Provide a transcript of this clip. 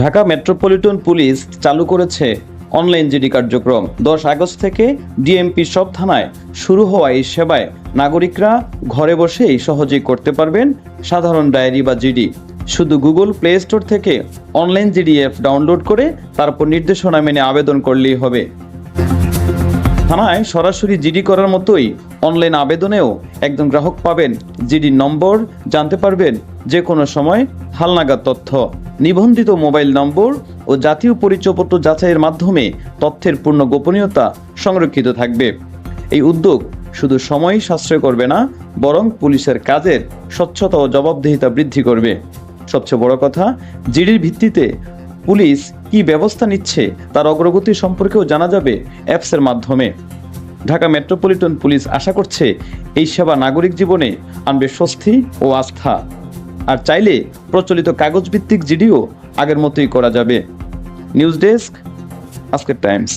Dhaka metropolitan police চালু করেছে online GD কার্যক্রম। দশ আগস্ট থেকে ডিএমপি সব থানায় শুরু হওয়া এই সেবায় নাগরিকরা ঘরে বসেই সহজেই করতে পারবেন সাধারণ ডায়েরি বা জিডি। শুধু গুগল প্লে স্টোর থেকে অনলাইন জিডি অ্যাপ ডাউনলোড করে তারপর নির্দেশনা মেনে আবেদন করলেই হবে। থানায় সরাসরি জিডি করার মতোই অনলাইন আবেদনেও একজন গ্রাহক পাবেন। জিডি নম্বর জানতে পারবেন যে কোনো সময় হালনাগাদ তথ্য। নিবন্ধিত মোবাইল নম্বর ও জাতীয় পরিচয়পত্র যাচাইয়ের মাধ্যমে তথ্যের পূর্ণ গোপনীয়তা সংরক্ষিত থাকবে। এই উদ্যোগ শুধু সময় সাশ্রয় করবে না, বরং পুলিশের কাজের স্বচ্ছতা ও জবাবদিহিতা বৃদ্ধি করবে। সবচেয়ে বড় কথা, জিডির ভিত্তিতে পুলিশ কি ব্যবস্থা নিচ্ছে তার অগ্রগতি সম্পর্কেও জানা যাবে অ্যাপসের মাধ্যমে। ঢাকা মেট্রোপলিটন পুলিশ আশা করছে, এই সেবা নাগরিক জীবনে আনবে স্বস্তি ও আস্থা। আর চাইলে প্রচলিত কাগজ ভিত্তিক জিডিও আগের মতোই করা যাবে। নিউজ ডেস্ক আজকের টাইমস।